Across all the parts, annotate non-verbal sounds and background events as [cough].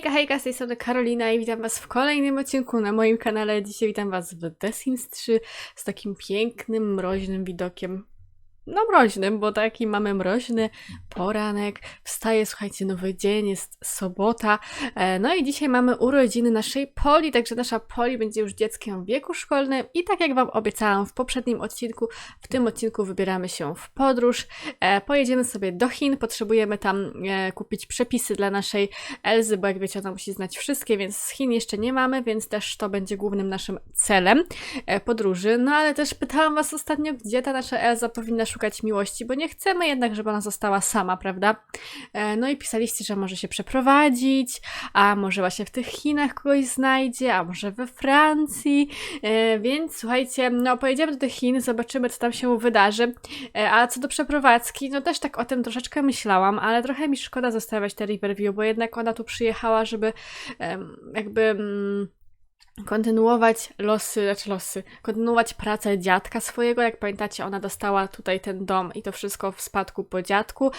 Hejka, hejka, z tej strony Karolina i witam was w kolejnym odcinku na moim kanale. Dzisiaj witam was w The Sims 3 z takim pięknym, mroźnym widokiem. No mroźnym, bo taki mamy mroźny poranek. Wstaje, słuchajcie, nowy dzień, jest sobota. E, No i dzisiaj mamy urodziny naszej Poli, także nasza Poli będzie już dzieckiem w wieku szkolnym i tak jak wam obiecałam w poprzednim odcinku, w tym odcinku wybieramy się w podróż. E, Pojedziemy sobie do Chin, potrzebujemy tam e, kupić przepisy dla naszej Elzy, bo jak wiecie, ona musi znać wszystkie, więc z Chin jeszcze nie mamy, więc też to będzie głównym naszym celem podróży. No ale też pytałam Was ostatnio, gdzie ta nasza Elza powinna szukać miłości, bo nie chcemy jednak, żeby ona została sama, prawda? E, No i pisaliście, że może się przeprowadzić, a może właśnie w tych Chinach kogoś znajdzie, a może we Francji. E, Więc słuchajcie, no pojedziemy do tych Chin, zobaczymy, co tam się wydarzy. E, A co do przeprowadzki, no też tak o tym troszeczkę myślałam, ale trochę mi szkoda zostawiać te Riverview, bo jednak ona tu przyjechała, żeby jakby. Kontynuować losy, znaczy losy, kontynuować pracę dziadka swojego. Jak pamiętacie, ona dostała tutaj ten dom i to wszystko w spadku po dziadku.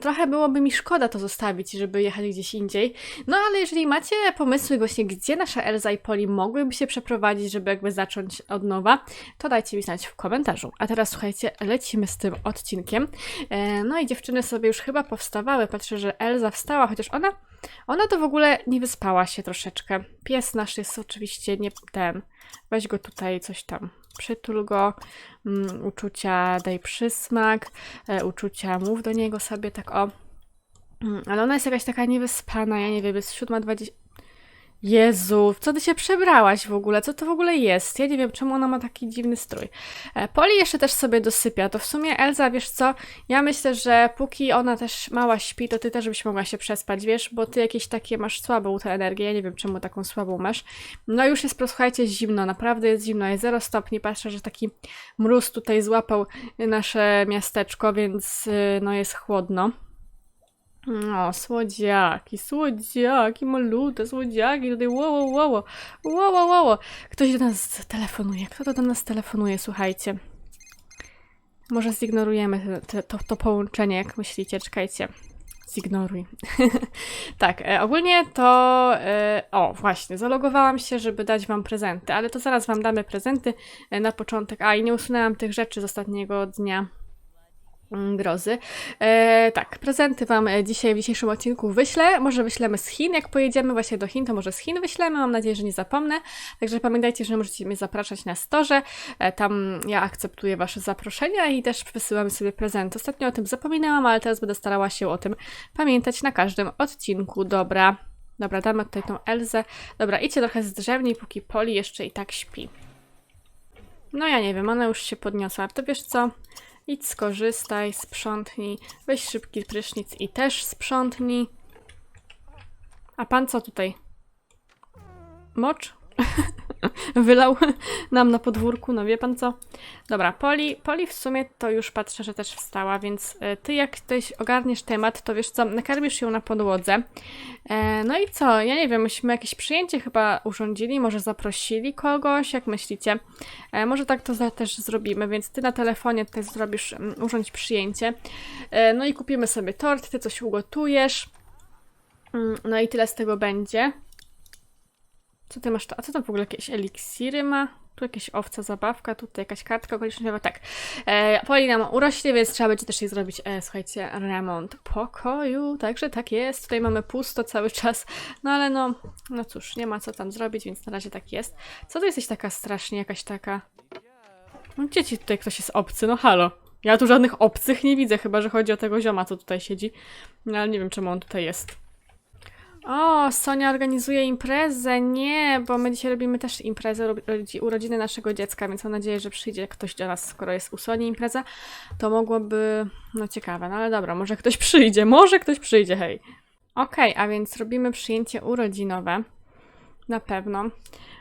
Trochę byłoby mi szkoda to zostawić, żeby jechać gdzieś indziej. No ale jeżeli macie pomysły właśnie, gdzie nasza Elza i Poli mogłyby się przeprowadzić, żeby jakby zacząć od nowa, to dajcie mi znać w komentarzu. A teraz słuchajcie, lecimy z tym odcinkiem. E, No i dziewczyny sobie już chyba powstawały. Patrzę, że Elza wstała, chociaż ona, ona to w ogóle nie wyspała się troszeczkę. Pies nasz jest oczywiście nie ten. Weź go tutaj, coś tam. Przytul go, mm, uczucia daj przysmak, e, uczucia mów do niego sobie tak o. Mm, ale ona jest jakaś taka niewyspana, ja nie wiem, jest 7.20. Jezu, co ty się przebrałaś w ogóle? Co to w ogóle jest? Ja nie wiem, czemu ona ma taki dziwny strój. E, Poli jeszcze też sobie dosypia. To w sumie Elza, wiesz co? Ja myślę, że póki ona też mała śpi, to ty też byś mogła się przespać, wiesz? Bo ty jakieś takie masz słabą tę energię. Ja nie wiem, czemu taką słabą masz. No już jest, posłuchajcie, zimno. Naprawdę jest zimno. Jest 0 stopni. Patrzę, że taki mróz tutaj złapał nasze miasteczko, więc y, no jest chłodno. O, słodziaki, słodziaki, malute słodziaki, tutaj wow, wow, wow, wow, wow. Ktoś do nas telefonuje, kto to do nas telefonuje, słuchajcie. Może zignorujemy te, to, to połączenie, jak myślicie, czekajcie. Zignoruj. [laughs] tak, e, ogólnie to. E, o, właśnie, zalogowałam się, żeby dać Wam prezenty, ale to zaraz Wam damy prezenty e, na początek. A i nie usunęłam tych rzeczy z ostatniego dnia grozy. E, tak, prezenty Wam e, dzisiaj w dzisiejszym odcinku wyślę. Może wyślemy z Chin. Jak pojedziemy właśnie do Chin, to może z Chin wyślemy. Mam nadzieję, że nie zapomnę. Także pamiętajcie, że możecie mnie zapraszać na storze. E, tam ja akceptuję Wasze zaproszenia i też wysyłamy sobie prezenty. Ostatnio o tym zapominałam, ale teraz będę starała się o tym pamiętać na każdym odcinku. Dobra. Dobra, damy tutaj tą Elzę. Dobra, idźcie trochę z drzewni, póki Poli jeszcze i tak śpi. No ja nie wiem, ona już się podniosła. To wiesz co? Idź skorzystaj, sprzątnij, weź szybki prysznic i też sprzątnij. A pan co tutaj? Mocz? [laughs] [laughs] Wylał nam na podwórku, no wie pan co? Dobra, Poli, Poli w sumie to już patrzę, że też wstała, więc e, ty jak ktoś ogarniesz temat, to wiesz co, nakarmisz ją na podłodze. E, no i co, ja nie wiem, myśmy jakieś przyjęcie chyba urządzili, może zaprosili kogoś, jak myślicie? E, może tak to za, też zrobimy, więc ty na telefonie tutaj zrobisz, mm, urządź przyjęcie. E, no i kupimy sobie tort, ty coś ugotujesz. Mm, No i tyle z tego będzie. Co ty masz to? A co tam w ogóle jakieś eliksiry ma? Tu jakieś owca, zabawka, tutaj jakaś kartka okolicznościowa, tak. E, Polina ma urośnie, więc trzeba będzie też jej zrobić, e, słuchajcie, remont pokoju, także tak jest. Tutaj mamy pusto cały czas, no ale no, no cóż, nie ma co tam zrobić, więc na razie tak jest. Co to jesteś taka strasznie, jakaś taka... No gdzie ci tutaj ktoś jest obcy? No halo. Ja tu żadnych obcych nie widzę, chyba że chodzi o tego zioma, co tutaj siedzi. No ale nie wiem, czemu on tutaj jest. O, Sonia organizuje imprezę. Nie, bo my dzisiaj robimy też imprezę, urodziny naszego dziecka, więc mam nadzieję, że przyjdzie ktoś do nas, skoro jest u Soni impreza. To mogłoby, no ciekawe, no ale dobra, może ktoś przyjdzie, może ktoś przyjdzie, hej. Okej, a więc robimy przyjęcie urodzinowe. Na pewno.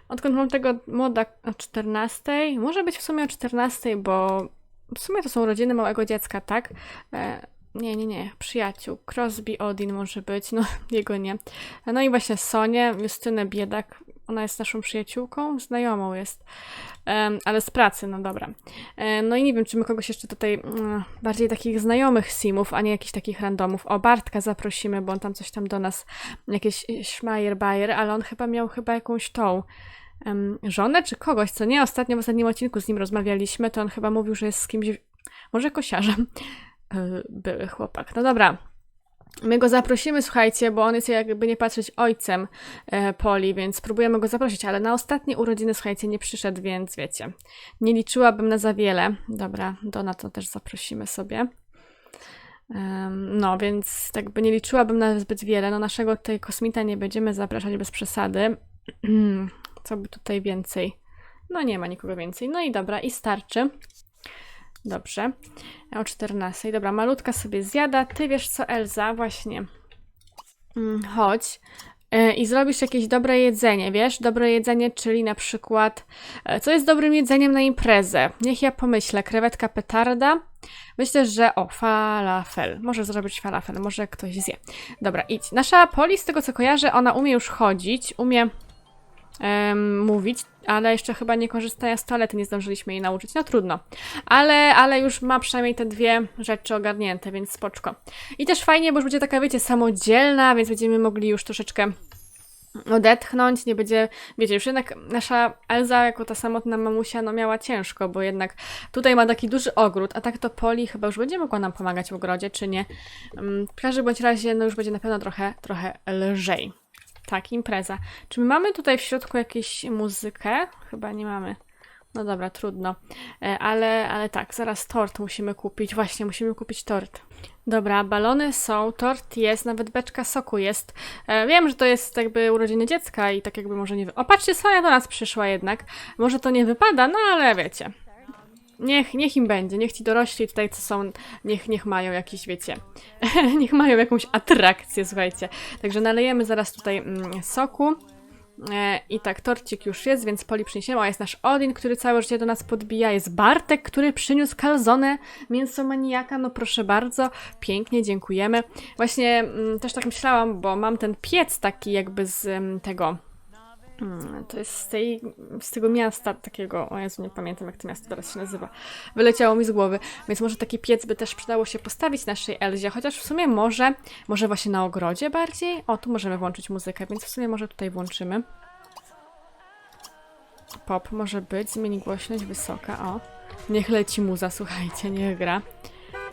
Odkąd mam tego moda o 14, może być w sumie o 14, bo w sumie to są urodziny małego dziecka, tak? E, Nie, nie, nie. Przyjaciół. Crosby, Odin może być. No, [laughs] jego nie. No i właśnie Sonię, Justynę Biedak. Ona jest naszą przyjaciółką, znajomą jest. Em, ale z pracy, no dobra. No i nie wiem, czy my kogoś jeszcze tutaj mm, bardziej takich znajomych simów, a nie jakichś takich randomów. O, Bartka zaprosimy, bo on tam coś tam do nas, jakieś Schmeier, Bayer, ale on chyba miał chyba jakąś tą em, żonę czy kogoś, co nie? Ostatnio w ostatnim odcinku z nim rozmawialiśmy, to on chyba mówił, że jest z kimś, może kosiarzem. E, Były chłopak. No dobra. My go zaprosimy, słuchajcie, bo on jest jakby nie patrzeć ojcem e, Poli, więc spróbujemy go zaprosić, ale na ostatnie urodziny, słuchajcie, nie przyszedł, więc wiecie, nie liczyłabym na za wiele. Dobra, Dona to też zaprosimy sobie. No, więc tak by nie liczyłabym na zbyt wiele. No, naszego tutaj kosmita nie będziemy zapraszać bez przesady. [clears throat] Co by tutaj więcej? No, nie ma nikogo więcej. No i dobra, i starczy. Dobrze. O 14. Dobra, malutka sobie zjada. Ty wiesz co, Elza? Właśnie. Mm, chodź. e, I zrobisz jakieś dobre jedzenie, wiesz? Dobre jedzenie, czyli na przykład, e, co jest dobrym jedzeniem na imprezę? Niech ja pomyślę. Krewetka petarda. Myślę, że o, falafel. Może zrobić falafel, może ktoś zje. Dobra, idź. Nasza Poli, z tego co kojarzę, ona umie już chodzić, umie mówić, ale jeszcze chyba nie korzysta z toalety, nie zdążyliśmy jej nauczyć. No trudno. Ale, ale już ma przynajmniej te dwie rzeczy ogarnięte, więc spoczko. I też fajnie, bo już będzie taka, wiecie, samodzielna, więc będziemy mogli już troszeczkę odetchnąć, nie będzie, wiecie, już jednak nasza Elza jako ta samotna mamusia, no miała ciężko, bo jednak tutaj ma taki duży ogród, a tak to Poli chyba już będzie mogła nam pomagać w ogrodzie, czy nie? Mm, W każdym bądź razie, no już będzie na pewno trochę, trochę lżej. Tak, impreza. Czy my mamy tutaj w środku jakąś muzykę? Chyba nie mamy. No dobra, trudno. E, Ale, ale tak, zaraz tort musimy kupić. Właśnie, musimy kupić tort. Dobra, balony są, tort jest, nawet beczka soku jest. E, wiem, że to jest jakby urodziny dziecka i tak jakby może nie... O, patrzcie, Sonia do nas przyszła jednak. Może to nie wypada, no ale wiecie. Niech, niech im będzie, niech ci dorośli tutaj, co są, niech, niech mają jakiś, wiecie, [laughs] niech mają jakąś atrakcję, słuchajcie. Także nalejemy zaraz tutaj mm, soku. E, I tak, torcik już jest, więc Poli przyniesiemy. O, jest nasz Odin, który całe życie do nas podbija. Jest Bartek, który przyniósł kalzonę mięso maniaka. No proszę bardzo, pięknie, dziękujemy. Właśnie mm, też tak myślałam, bo mam ten piec taki jakby z mm, tego... Mm, To jest z, tej, z tego miasta takiego, o Jezu, nie pamiętam jak to miasto teraz się nazywa. Wyleciało mi z głowy, więc może taki piec by też przydało się postawić naszej Elzie, chociaż w sumie może, może właśnie na ogrodzie bardziej? O, tu możemy włączyć muzykę, więc w sumie może tutaj włączymy. Pop może być, zmieni głośność, wysoka, o. Niech leci muza, słuchajcie, niech gra.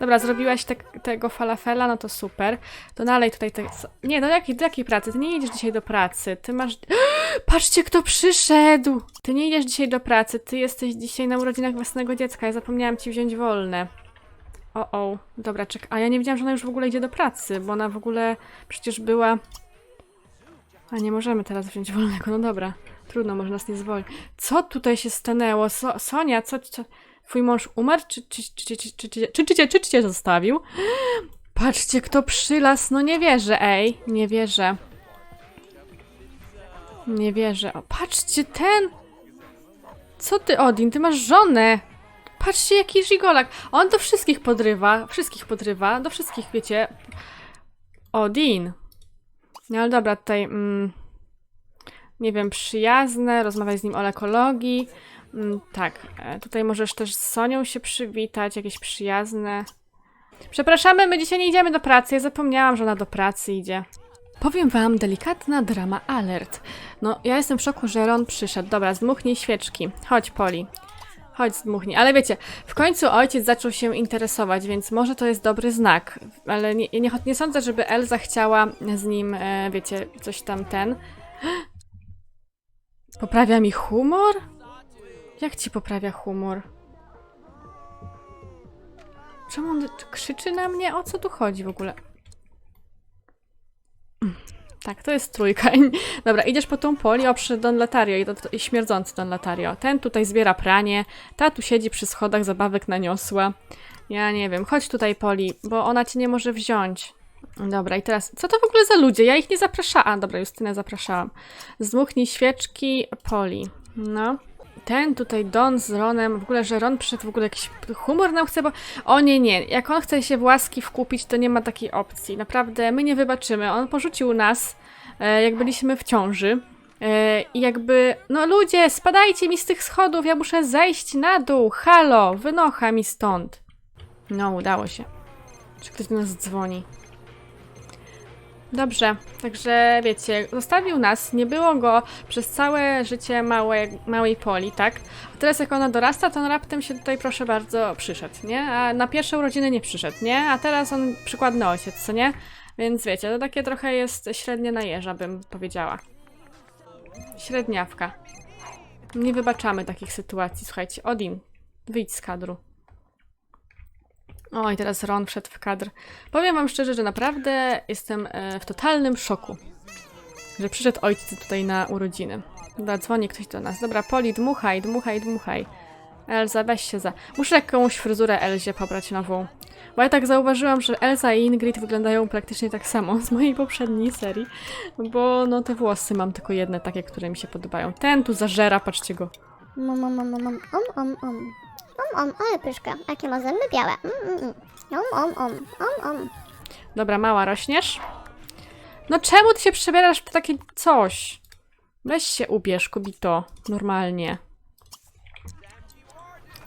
Dobra, zrobiłaś te, tego falafela, no to super. To nalej tutaj te... Nie, do jakiej, do jakiej pracy? Ty nie idziesz dzisiaj do pracy, ty masz... [gasps] Patrzcie, kto przyszedł! Ty nie idziesz dzisiaj do pracy, ty jesteś dzisiaj na urodzinach własnego dziecka, ja zapomniałam ci wziąć wolne. O, o, dobra, czekaj. A ja nie wiedziałam, że ona już w ogóle idzie do pracy, bo ona w ogóle przecież była... A nie możemy teraz wziąć wolnego, no dobra. Trudno, może nas nie zwoli. Co tutaj się stanęło? So, Sonia, co, co... Twój mąż umarł? Czy, czy, czy, czy, czy, czy, czy, czy, czy, cię- czy cię zostawił? Patrzcie, kto przylasł. No nie wierzę, ej. Nie wierzę. Nie wierzę. O, patrzcie, ten! Co ty, Odin? Ty masz żonę! Patrzcie, jaki żigolak. On do wszystkich podrywa. Wszystkich podrywa. Do wszystkich, wiecie. Odin. No ale dobra, tutaj... Mm, nie wiem, przyjazne, rozmawiać z nim o ekologii. Mm, tak, e, tutaj możesz też z Sonią się przywitać, jakieś przyjazne. Przepraszamy, my dzisiaj nie idziemy do pracy. Ja zapomniałam, że ona do pracy idzie. Powiem wam, delikatna drama alert. No, ja jestem w szoku, że Ron przyszedł. Dobra, zdmuchnij świeczki. Chodź, Poli. Chodź, zdmuchnij. Ale wiecie, w końcu ojciec zaczął się interesować, więc może to jest dobry znak. Ale nie, nie, nie sądzę, żeby Elza chciała z nim, e, wiecie, coś tam ten. [gasps] Poprawia mi humor? Jak ci poprawia humor? Czemu on krzyczy na mnie? O co tu chodzi w ogóle? Tak, to jest trójka. [laughs] Dobra, idziesz po tą poli, o Don Latario i, to, i śmierdzący Don Latario. Ten tutaj zbiera pranie, ta tu siedzi przy schodach, zabawek naniosła. Ja nie wiem, chodź tutaj poli, bo ona cię nie może wziąć. Dobra, i teraz, co to w ogóle za ludzie? Ja ich nie zapraszałam. Dobra, Justynę zapraszałam. Zdmuchnij świeczki, poli. No. Ten tutaj Don z Ronem, w ogóle, że Ron przyszedł w ogóle jakiś humor nam chce, bo o nie, nie, jak on chce się w łaski wkupić, to nie ma takiej opcji. Naprawdę, my nie wybaczymy. On porzucił nas, e, jak byliśmy w ciąży. E, I jakby, no ludzie, spadajcie mi z tych schodów, ja muszę zejść na dół. Halo, wynocha mi stąd. No, udało się. Czy ktoś do nas dzwoni? Dobrze, także wiecie, zostawił nas, nie było go przez całe życie małe, małej Poli, tak? A teraz jak ona dorasta, to on raptem się tutaj, proszę bardzo, przyszedł, nie? A na pierwsze urodziny nie przyszedł, nie? A teraz on przykładny ojciec, co nie? Więc wiecie, to takie trochę jest średnie na jeża, bym powiedziała. Średniawka. Nie wybaczamy takich sytuacji, słuchajcie. Odin, wyjdź z kadru. O, i teraz Ron wszedł w kadr. Powiem wam szczerze, że naprawdę jestem e, w totalnym szoku, że przyszedł ojciec tutaj na urodziny. Dobra, dzwoni ktoś do nas. Dobra, Poli, dmuchaj, dmuchaj, dmuchaj. Elza, weź się za... Muszę jakąś fryzurę Elzie pobrać nową. Bo ja tak zauważyłam, że Elza i Ingrid wyglądają praktycznie tak samo z mojej poprzedniej serii. Bo no te włosy mam tylko jedne takie, które mi się podobają. Ten tu zażera, patrzcie go. Mum, mum, mum, mum, mum, um, um, Um, um, ale pyszka, jakie ma zęby białe. Mm, mm, mm. Um, um, um, um, um. Dobra, mała, rośniesz? No czemu ty się przebierasz w takie coś? Weź się ubierz, kobito. Normalnie.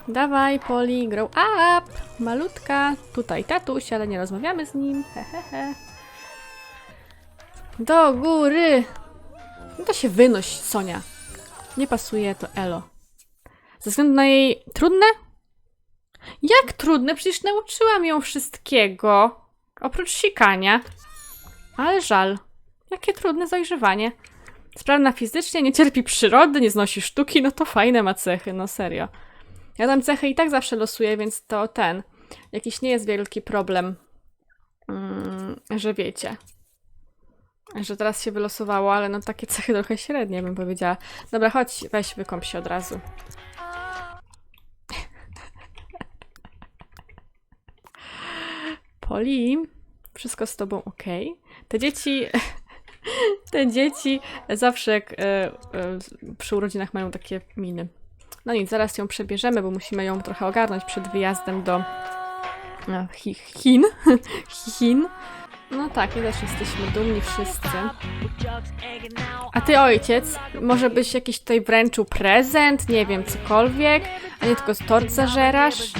Dawaj, Poli, grow up! Malutka. Tutaj tatuś, ale nie rozmawiamy z nim. Hehehe. Do góry! No to się wynoś, Sonia. Nie pasuje to Elo. Ze względu na jej... Trudne? Jak trudne? Przecież nauczyłam ją wszystkiego. Oprócz sikania. Ale żal. Jakie trudne zajrzewanie. Sprawna fizycznie, nie cierpi przyrody, nie znosi sztuki, no to fajne ma cechy, no serio. Ja tam cechy i tak zawsze losuję, więc to ten. Jakiś nie jest wielki problem, mm, że wiecie. Że teraz się wylosowało, ale no takie cechy trochę średnie bym powiedziała. Dobra, chodź, weź wykąp się od razu. Poli, wszystko z tobą ok. Te dzieci, [laughs] te dzieci zawsze jak, e, e, przy urodzinach mają takie miny. No nic, zaraz ją przebierzemy, bo musimy ją trochę ogarnąć przed wyjazdem do e, Chi- Chin. [laughs] Chin. No tak, też jesteśmy dumni wszyscy. A ty ojciec, może byś jakiś tutaj wręczył prezent, nie wiem, cokolwiek, a nie tylko tort zażerasz?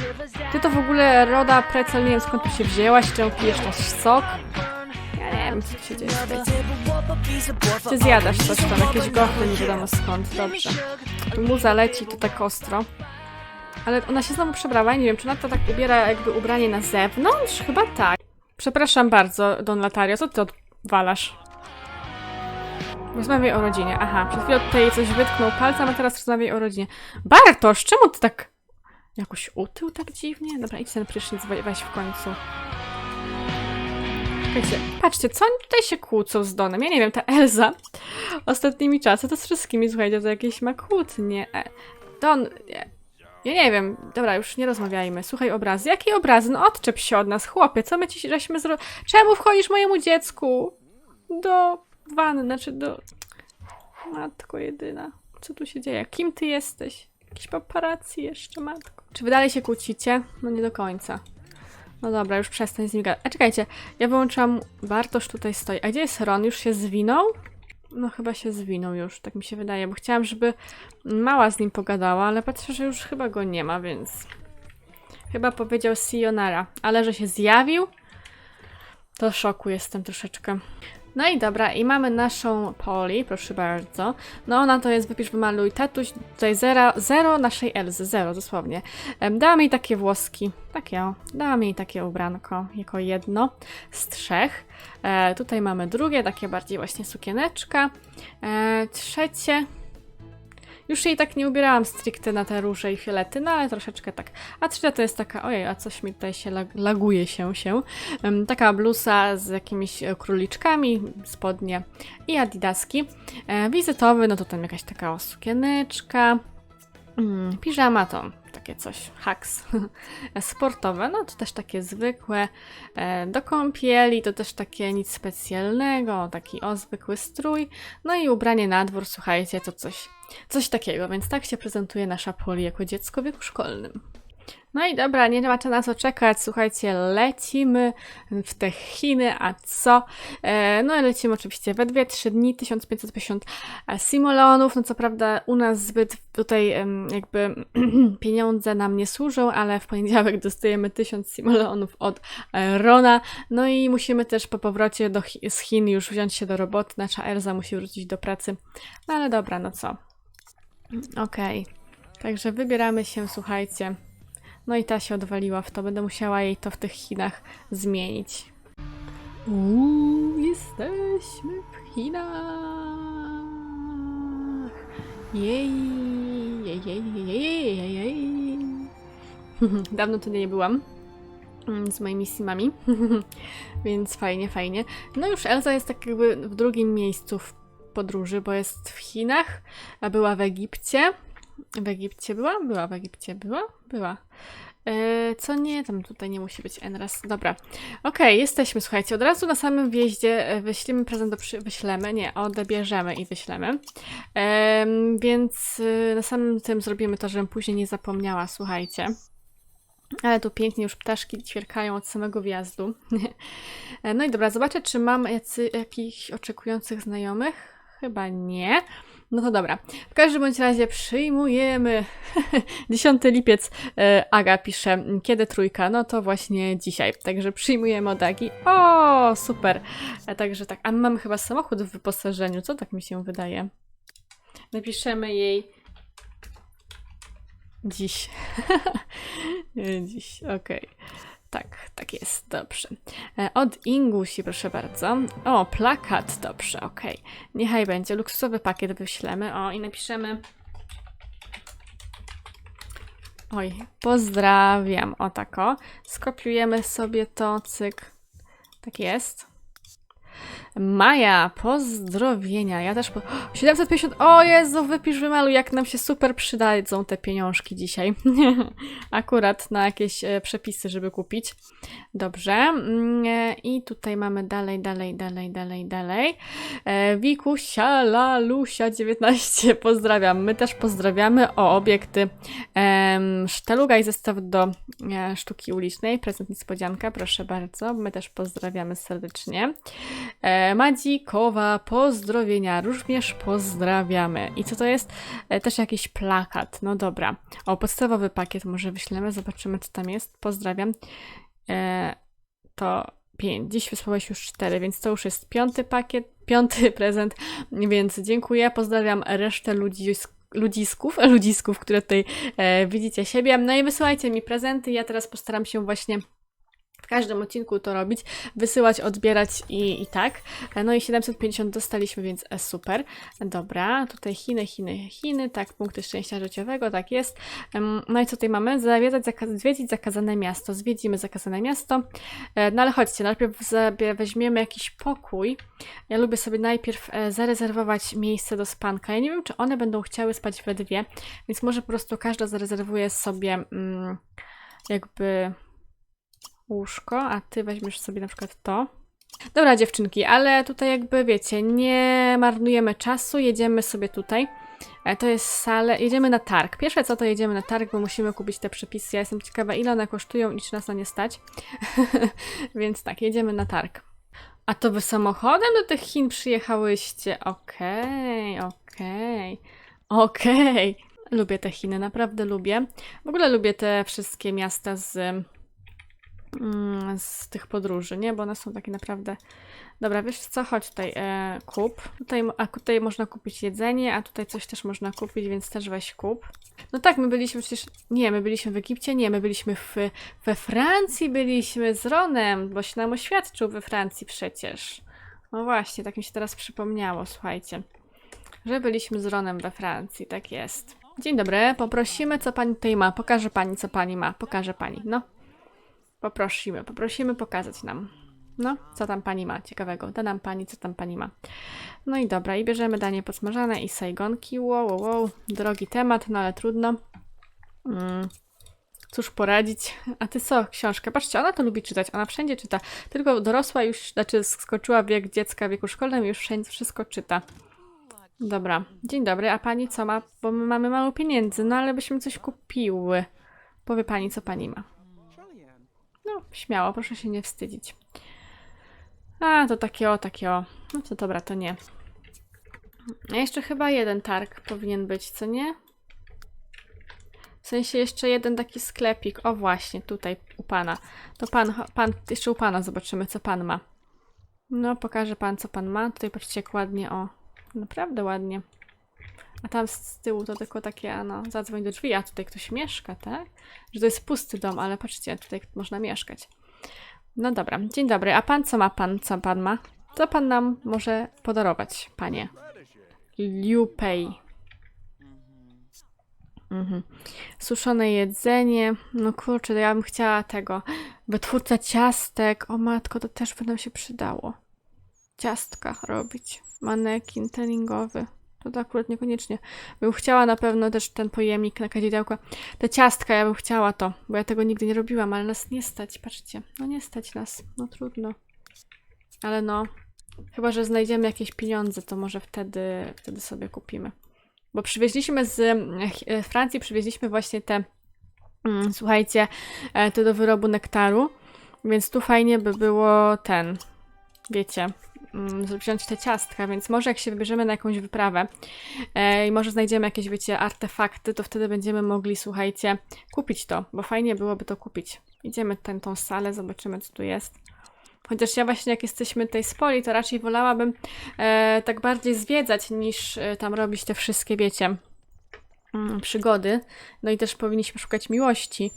Ty to w ogóle Roda Precel, nie wiem skąd tu się wzięłaś, czemu pijesz nasz sok? Ja nie wiem, co się dzieje tutaj. Ty zjadasz coś tam, jakieś gofry, nie wiadomo skąd, dobrze. Tu muza leci, to tak ostro. Ale ona się znowu przebrała, nie wiem, czy ona to tak ubiera jakby ubranie na zewnątrz? Chyba tak. Przepraszam bardzo, Don Latario, co ty odwalasz? Rozmawiaj o rodzinie. Aha, przed chwilą tutaj coś wytknął palcem, a teraz rozmawiaj o rodzinie. Bartosz, czemu ty tak jakoś utył tak dziwnie? Dobra, idź ten prysznic we- weź w końcu. Słuchajcie, patrzcie, co oni tutaj się kłócą z Donem? Ja nie wiem, ta Elza ostatnimi czasy to z wszystkimi, słuchajcie, to jakieś ma kłótnie. E, Don, ja, nie wiem, dobra, już nie rozmawiajmy. Słuchaj obrazy. Jakie obrazy? No odczep się od nas, chłopie, co my ci żeśmy zro... Czemu wchodzisz mojemu dziecku? Do wanny, znaczy do... Matko jedyna. Co tu się dzieje? Kim ty jesteś? Jakiś paparazzi jeszcze, matko. Czy wy dalej się kłócicie? No nie do końca. No dobra, już przestań z nim gadać. A czekajcie, ja wyłączyłam... Bartosz tutaj stoi. A gdzie jest Ron? Już się zwinął? No chyba się zwinął już, tak mi się wydaje, bo chciałam, żeby mała z nim pogadała, ale patrzę, że już chyba go nie ma, więc... Chyba powiedział Sionara, ale że się zjawił, to szoku jestem troszeczkę. No i dobra, i mamy naszą Poli, proszę bardzo. No ona to jest wypisz, wymaluj tatuś, tutaj zero, zero naszej Elzy, zero dosłownie. Dałam jej takie włoski, takie o, dałam jej takie ubranko, jako jedno z trzech. E, tutaj mamy drugie, takie bardziej właśnie sukieneczka. E, trzecie, już jej tak nie ubierałam stricte na te róże i fiolety, no ale troszeczkę tak. A trzecia to jest taka, ojej, a coś mi tutaj się lag, laguje się się. Taka blusa z jakimiś e, króliczkami, spodnie i adidaski. E, wizytowy, no to tam jakaś taka sukieneczka. Mm, piżama to takie coś, haks [laughs] sportowe, no to też takie zwykłe. E, do kąpieli to też takie nic specjalnego, taki o zwykły strój. No i ubranie na dwór, słuchajcie, to coś Coś takiego, więc tak się prezentuje nasza Poli jako dziecko w wieku szkolnym. No i dobra, nie ma na co czekać. Słuchajcie, lecimy w te Chiny, a co? E, no i lecimy oczywiście we dwie, trzy dni, 1550 simoleonów. No co prawda u nas zbyt tutaj jakby [clears throat] pieniądze nam nie służą, ale w poniedziałek dostajemy 1000 simoleonów od e, Rona. No i musimy też po powrocie do, z Chin już wziąć się do roboty. Nasza Elza musi wrócić do pracy. No ale dobra, no co? Okej. Także wybieramy się, słuchajcie. No i ta się odwaliła w to. Będę musiała jej to w tych Chinach zmienić. Uuu, jesteśmy w Chinach. Jej, jej, jej, jej, jej, jej. [laughs] Dawno tu nie byłam mm, z moimi simami, [laughs] więc fajnie, fajnie. No już Elza jest tak jakby w drugim miejscu w podróży, bo jest w Chinach, a była w Egipcie. W Egipcie była? Była w Egipcie, była? Była. E, co nie, tam tutaj nie musi być Enras. Dobra. Okej, jesteśmy, słuchajcie. Od razu na samym wjeździe e, wyślimy prezent do przy... wyślemy, nie, odebierzemy i wyślemy. Em, więc e, na samym tym zrobimy to, żebym później nie zapomniała, słuchajcie. Ale tu pięknie już ptaszki ćwierkają od samego wjazdu. [laughs] No i dobra, zobaczę, czy mam jacy, jakichś oczekujących znajomych. Chyba nie. No to dobra. W każdym bądź razie przyjmujemy [laughs] 10 lipiec. e, Aga pisze, kiedy trójka? No to właśnie dzisiaj. Także przyjmujemy od Agi. O, super. E, Także tak. A my mamy chyba samochód w wyposażeniu. Co tak mi się wydaje? Napiszemy jej dziś. [laughs] dziś, okej. Tak, tak jest, dobrze. E, Od Ingusi, proszę bardzo. O, plakat, dobrze, okej. Niechaj będzie. Luksusowy pakiet wyślemy. O, i napiszemy. Oj, pozdrawiam. O, tako. Skopiujemy sobie to, cyk. Tak jest. Maja, pozdrowienia. Ja też. Po... [gasps] 750. O Jezu, wypisz, wymaluj, jak nam się super przydadzą te pieniążki dzisiaj. [laughs] Akurat na jakieś e, przepisy, żeby kupić. Dobrze. Mm, e, I tutaj mamy dalej, dalej, dalej, dalej, dalej. E, Wikusia, Lalusia 19. [laughs] Pozdrawiam. My też pozdrawiamy. O, obiekty. Sztaluga i zestaw do sztuki ulicznej. Prezent niespodzianka, proszę bardzo. My też pozdrawiamy serdecznie. Madzikowa, pozdrowienia, również pozdrawiamy. I co to jest? E, też jakiś plakat. No dobra. O, podstawowy pakiet może wyślemy, zobaczymy co tam jest. Pozdrawiam. E, to 5. Dziś wysłałeś już 4, więc to już jest piąty pakiet, piąty [laughs] prezent, więc dziękuję. Pozdrawiam resztę ludzi ludzisków, [laughs] ludzisków, które tutaj e, widzicie siebie. No i wysyłajcie mi prezenty. Ja teraz postaram się właśnie każdym odcinku to robić, wysyłać, odbierać i, i tak. No i 750 dostaliśmy, więc e, super. Dobra, tutaj Chiny, Chiny, Chiny, tak, punkty szczęścia życiowego, tak jest. No i co tutaj mamy? Zwiedzać, zaka- zwiedzić zakazane miasto. Zwiedzimy zakazane miasto. E, No ale chodźcie, najpierw zabie- weźmiemy jakiś pokój. Ja lubię sobie najpierw e, zarezerwować miejsce do spanka. Ja nie wiem, czy one będą chciały spać we dwie, więc może po prostu każda zarezerwuje sobie mm, jakby łóżko, a ty weźmiesz sobie na przykład to. Dobra, dziewczynki, ale tutaj jakby wiecie, nie marnujemy czasu, jedziemy sobie tutaj. E, To jest sale, jedziemy na targ. Pierwsze co to jedziemy na targ, bo musimy kupić te przepisy. Ja jestem ciekawa, ile one kosztują i czy nas na nie stać. [laughs] Więc tak, jedziemy na targ. A to wy samochodem do tych Chin przyjechałyście? Okej, okej, okej. Lubię te Chiny, naprawdę lubię. W ogóle lubię te wszystkie miasta z z tych podróży, nie? Bo one są takie naprawdę. Dobra, wiesz co? Chodź tutaj, e, kup. Tutaj, a tutaj można kupić jedzenie, a tutaj coś też można kupić, więc też weź kup. No tak, my byliśmy przecież. Nie, my byliśmy w Egipcie, nie, my byliśmy w, we Francji, byliśmy z Ronem, bo się nam oświadczył we Francji przecież. No właśnie, tak mi się teraz przypomniało, słuchajcie. Że byliśmy z Ronem we Francji, tak jest. Dzień dobry, poprosimy, co pani tutaj ma. Pokaże pani, co pani ma. Pokaże pani, no. Poprosimy, poprosimy pokazać nam. No, co tam pani ma ciekawego? Da nam pani, co tam pani ma. No i dobra, i bierzemy danie podsmażane i sajgonki. Wow, wow, wow. Drogi temat, no ale trudno. Mm. Cóż poradzić? A ty co, książkę? Patrzcie, ona to lubi czytać, ona wszędzie czyta. Tylko dorosła już, znaczy skoczyła wiek dziecka w wieku szkolnym już wszędzie wszystko czyta. Dobra, dzień dobry, a pani co ma? Bo my mamy mało pieniędzy, no ale byśmy coś kupiły. Powie pani, co pani ma. No, śmiało, proszę się nie wstydzić. A, to takie o, takie o. No to dobra, to nie. A jeszcze chyba jeden targ powinien być, co nie? W sensie jeszcze jeden taki sklepik. O właśnie, tutaj u pana. To pan, pan, jeszcze u pana zobaczymy, co pan ma. No, pokaże pan, co pan ma. Tutaj patrzcie, jak ładnie, o. Naprawdę ładnie. A tam z- tyłu to tylko takie, no, zadzwoń do drzwi, a tutaj ktoś mieszka, tak? Że to jest pusty dom, ale patrzcie, tutaj można mieszkać. No dobra, dzień dobry. A pan co ma pan, co pan ma? Co pan nam może podarować, panie? Liu Pei. Mhm. Suszone jedzenie. No kurczę, ja bym chciała tego. Wytwórca ciastek. O matko, to też by nam się przydało. Ciastka robić. Manekin treningowy. To, to akurat niekoniecznie. Bym chciała na pewno też ten pojemnik na kadzidełko. Te ciastka, ja bym chciała to, bo ja tego nigdy nie robiłam, ale nas nie stać, patrzcie. No nie stać nas. No trudno. Ale no, chyba, że znajdziemy jakieś pieniądze, to może wtedy, wtedy sobie kupimy. Bo przywieźliśmy z e, Francji, przywieźliśmy właśnie te, mm, słuchajcie, e, te do wyrobu nektaru, więc tu fajnie by było ten, wiecie, wziąć te ciastka, więc może jak się wybierzemy na jakąś wyprawę e, i może znajdziemy jakieś, wiecie, artefakty, to wtedy będziemy mogli, słuchajcie, kupić to, bo fajnie byłoby to kupić. Idziemy ten, tą salę, zobaczymy, co tu jest. Chociaż ja właśnie, jak jesteśmy tej spoli, to raczej wolałabym e, tak bardziej zwiedzać, niż e, tam robić te wszystkie, wiecie, mm, przygody. No i też powinniśmy szukać miłości.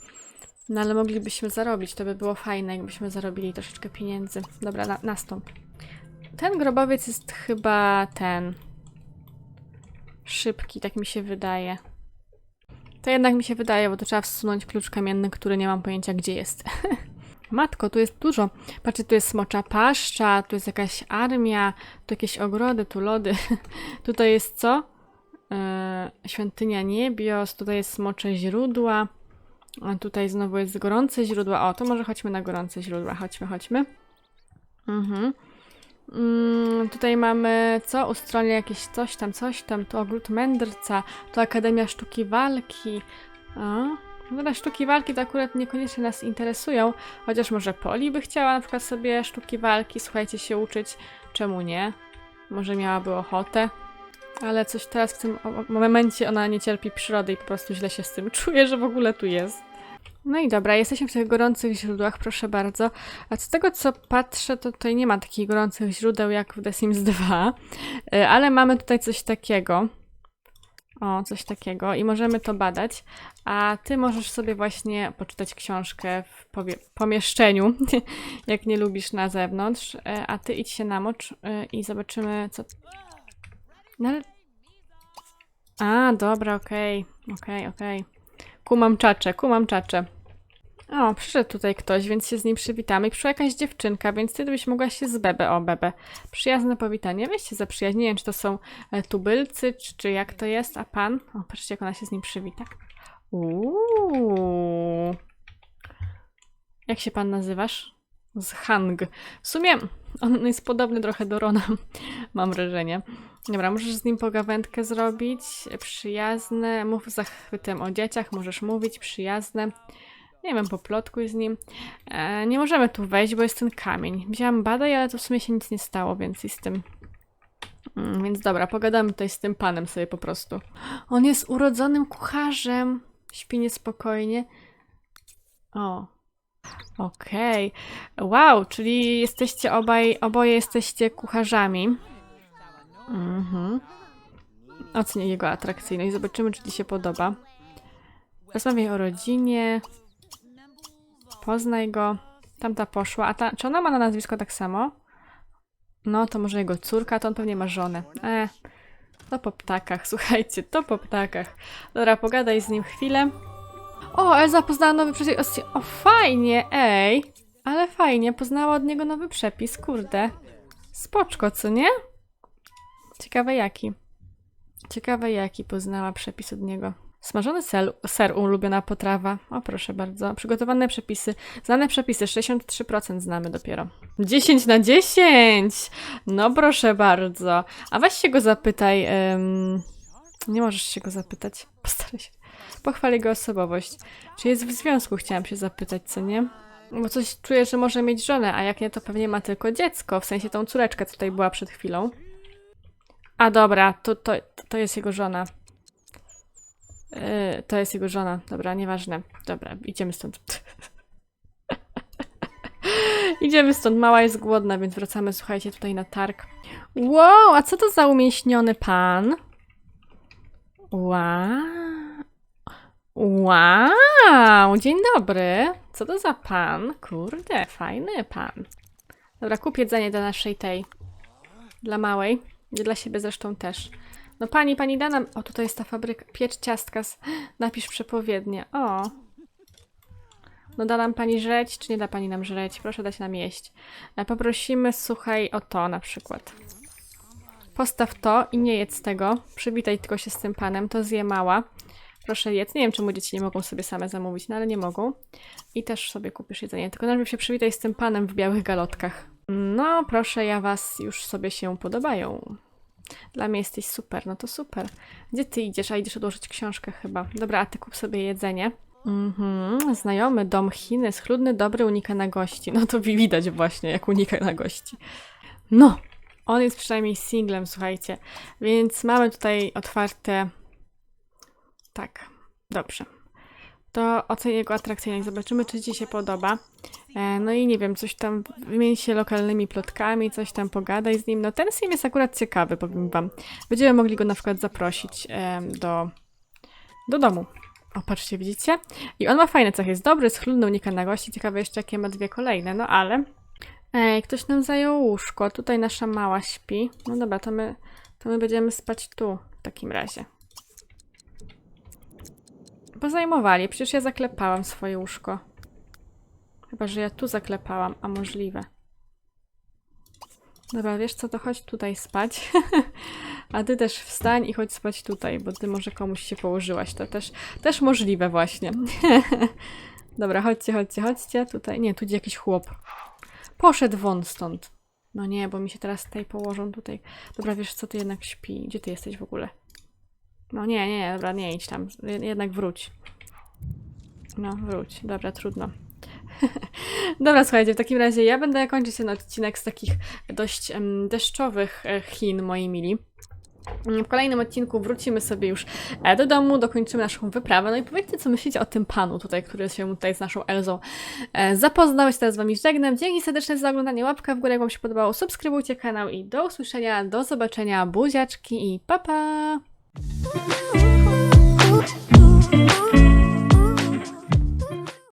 No ale moglibyśmy zarobić, to by było fajne, jakbyśmy zarobili troszeczkę pieniędzy. Dobra, na, nastąp. Ten grobowiec jest chyba ten. Szybki, tak mi się wydaje. To jednak mi się wydaje, bo to trzeba wsunąć klucz kamienny, który nie mam pojęcia gdzie jest. [laughs] Matko, tu jest dużo. Patrzcie, tu jest smocza paszcza, tu jest jakaś armia, tu jakieś ogrody, tu lody. [laughs] tutaj jest co? E, świątynia niebios, tutaj jest smocze źródła. A tutaj znowu jest gorące źródła. O, to może chodźmy na gorące źródła. Chodźmy, chodźmy. Mhm. Mm, tutaj mamy co? Ustronie jakieś coś tam, coś tam. Tu ogród mędrca, tu Akademia Sztuki Walki. A, no sztuki walki to akurat niekoniecznie nas interesują, chociaż może Poli by chciała na przykład sobie sztuki walki, słuchajcie, się uczyć. Czemu nie? Może miałaby ochotę. Ale coś teraz w tym momencie ona nie cierpi przyrody i po prostu źle się z tym [laughs] czuje, że w ogóle tu jest. No i dobra, jesteśmy w tych gorących źródłach, proszę bardzo. A z tego co patrzę, to tutaj nie ma takich gorących źródeł jak w The Sims 2, y, ale mamy tutaj coś takiego. O, coś takiego i możemy to badać. A ty możesz sobie właśnie poczytać książkę w pomieszczeniu, [laughs] jak nie lubisz na zewnątrz. E, A ty idź się namocz e, i zobaczymy, co. No ale. A, dobra, okej, okej, okej. Kumam czacze, kumam czacze. O, przyszedł tutaj ktoś, więc się z nim przywitamy. Przyszła jakaś dziewczynka, więc ty byś mogła się z Bebe, o Bebe. Przyjazne powitanie, weź się zaprzyjaźń. Nie wiem, czy to są e, tubylcy, czy, czy jak to jest, a pan? O, patrzcie, jak ona się z nim przywita. Uuu. Jak się pan nazywasz? Z Hang. W sumie on jest podobny trochę do Rona, [laughs] mam wrażenie. Dobra, możesz z nim pogawędkę zrobić. Przyjazne. Mów z zachwytem o dzieciach, możesz mówić, przyjazne. Nie wiem, poplotkuj z nim. E, nie możemy tu wejść, bo jest ten kamień. Wziąłam badaj, ale to w sumie się nic nie stało, więc i z tym. Mm, więc dobra, pogadamy tutaj z tym panem sobie po prostu. [gasps] On jest urodzonym kucharzem. Śpi niespokojnie. O. Okej. Wow, czyli jesteście obaj, oboje jesteście kucharzami. Mhm. Ocenię jego atrakcyjność. Zobaczymy, czy ci się podoba. Rozmawiaj o rodzinie. Poznaj go. Tamta poszła. A ta, czy ona ma na nazwisko tak samo? No, to może jego córka, to on pewnie ma żonę. E, to po ptakach, [laughs] słuchajcie, to po ptakach. Dobra, pogadaj z nim chwilę. O, Elza poznała nowy przepis. O, fajnie, ej. Ale fajnie, poznała od niego nowy przepis, kurde. Spoczko, co nie? Ciekawe jaki. Ciekawe jaki poznała przepis od niego. Smażony ser, ser, ulubiona potrawa. O, proszę bardzo. Przygotowane przepisy. Znane przepisy, 63% znamy dopiero. 10 na 10! No proszę bardzo. A weź się go zapytaj. em, Nie możesz się go zapytać. Postaraj się. Pochwal jego osobowość. Czy jest w związku, chciałam się zapytać, co nie? Bo coś czuję, że może mieć żonę, a jak nie, to pewnie ma tylko dziecko, w sensie tą córeczkę, co tutaj była przed chwilą. A dobra, to, to, to jest jego żona. Yy, to jest jego żona. Dobra, nieważne. Dobra, idziemy stąd. [laughs] idziemy stąd. Mała jest głodna, więc wracamy, słuchajcie, tutaj na targ. Wow, a co to za umięśniony pan? Wow. Wow, dzień dobry. Co to za pan? Kurde, fajny pan. Dobra, kup jedzenie dla naszej tej. Dla małej. Dla siebie zresztą też. No pani, pani da nam... O, tutaj jest ta fabryka. Piecz ciastka z... [gasps] Napisz przepowiednie. O. No da nam pani żreć, czy nie da pani nam żreć? Proszę dać nam jeść. E, Poprosimy, słuchaj, o to na przykład. Postaw to i nie jedz tego. Przywitaj tylko się z tym panem. To zje mała. Proszę jedz. Nie wiem, czemu dzieci nie mogą sobie same zamówić, no ale nie mogą. I też sobie kupisz jedzenie. Tylko najpierw się przywitaj z tym panem w białych galotkach. No, proszę, ja was już sobie się podobają. Dla mnie jesteś super, no to super. Gdzie ty idziesz? A idziesz odłożyć książkę chyba. Dobra, a ty kup sobie jedzenie. Mhm, znajomy dom Chiny, schludny, dobry, unika na gości. No to widać właśnie, jak unika na gości. No, on jest przynajmniej singlem, słuchajcie. Więc mamy tutaj otwarte... Tak, dobrze. To oceń jego atrakcyjność. Zobaczymy, czy ci się podoba. E, No i nie wiem, coś tam wymień się lokalnymi plotkami, coś tam pogadaj z nim. No ten sim jest akurat ciekawy, powiem wam. Będziemy mogli go na przykład zaprosić em, do, do domu. O, patrzcie, widzicie? I on ma fajne cechy. Jest dobry, schludny, unika na gości. Ciekawe jeszcze, jakie ma dwie kolejne. No ale... Ej, ktoś nam zajął łóżko. Tutaj nasza mała śpi. No dobra, to my, to my będziemy spać tu w takim razie. Pozajmowali. Przecież ja zaklepałam swoje łóżko. Chyba, że ja tu zaklepałam, a możliwe. Dobra, wiesz co, to chodź tutaj spać. [laughs] a ty też wstań i chodź spać tutaj, bo ty może komuś się położyłaś. To też, też możliwe właśnie. [laughs] Dobra, chodźcie, chodźcie, chodźcie. Tutaj, nie, tu idzie jakiś chłop. Poszedł won stąd. No nie, bo mi się teraz tutaj położą tutaj. Dobra, wiesz co, ty jednak śpi. Gdzie ty jesteś w ogóle? No nie, nie, dobra, nie idź tam. Jednak wróć. No, wróć. Dobra, trudno. [laughs] Dobra, słuchajcie, w takim razie ja będę kończyć ten odcinek z takich dość deszczowych e, Chin, moi mili. W kolejnym odcinku wrócimy sobie już e, do domu, dokończymy naszą wyprawę. No i powiedzcie, co myślicie o tym panu tutaj, który się tutaj z naszą Elzą e, zapoznał. Ja się teraz z wami żegnam. Dzięki serdeczne za oglądanie. Łapka w górę, jak wam się podobało. Subskrybujcie kanał i do usłyszenia, do zobaczenia. Buziaczki i pa pa! Ooh, ooh, ooh, ooh.